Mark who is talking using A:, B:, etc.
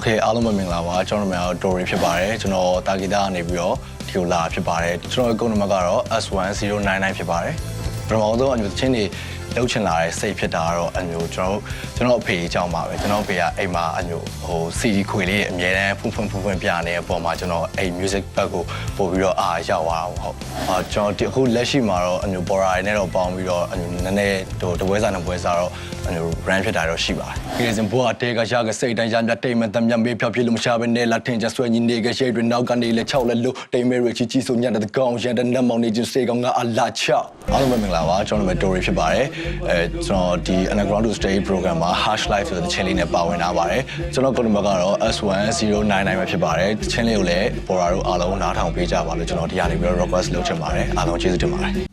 A: โอเคအားလုံးပဲမင်္ဂလာပါကျွန်တော်နာမည်ကတော့ Dory ဖြစ်ပါတယ်ကျွန်တော်တာဂီတာကနေပြီးတော့ဒီကိုလာဖြစ်ပါတယ်ကျွန်တော်ရဲ့ကုန်းနံပါတ်ကတော့ S1099 ဖြစ်ပါတယ်ပထမဆုံးအမျိုးချင်းတွေ လှုပ်ချင်လာတဲ့စိတ်ဖြစ်တာကတော့အမျိုးကျွန်တော်ကျွန်တော်အဖေအကြောင်းပါပဲကျွန်တော်အဖေကအိမ်မှာအမျိုးဟို CD ခွေလေးအမြဲတမ်းဖုန်ဖုန်ဖုန်ဖုန်ပြနေတဲ့အပေါ်မှာကျွန်တော်အိမ် music ဘက်ကိုပို့ပြီးတော့အားရောက်သွားတာပေါ့ဟုတ်အာကျွန်တော်ဒီအခုလက်ရှိမှာတော့အမျိုး border တွေနဲ့တော့ပေါင်းပြီးတော့အမျိုးနည်းနည်းဟိုတပွဲစားနှစ်ပွဲစားတော့အမျိုး brand ဖြစ်တာတော့ရှိပါတယ်ဒီစင်ဘောအတဲကရှာကစိတ်တိုင်းရမြတ်တိမ်မတမ်းမြတ်မေးဖြောက်ပြလို့မရှာဘဲနဲ့လာထင်ချဆွဲညီနေကရှေ့တွေနောက်ကနေလဲ6လက်လို့တိမ်မဲရချီချီဆိုညတ်တဲ့ကောင်ရန်တဲ့နတ်မောင်နေချင်းစေကောင်ကအလာချအားလုံးပဲမင်္ဂလာပါကျွန်တော်နာမည် Dory ဖြစ်ပါတယ်အဲကျွန်တော်ဒီ Underground to Stay program မှာ Hash Life ဆိုတဲ့ချင်းလေးနဲ့ပါဝင်လာပါတယ်ကျွန်တော်ကုနံပါတ်ကတော့ S1099 ပဲဖြစ်ပါတယ်ချင်းလေးကိုလည်း Bora တို့အားလုံးနားထောင်ပေးကြပါလို့ကျွန်တော်ဒီကနေပြီးတော့ request လုပ်ချင်ပါတယ်အားလုံးကျေးဇူးတင်ပါတယ်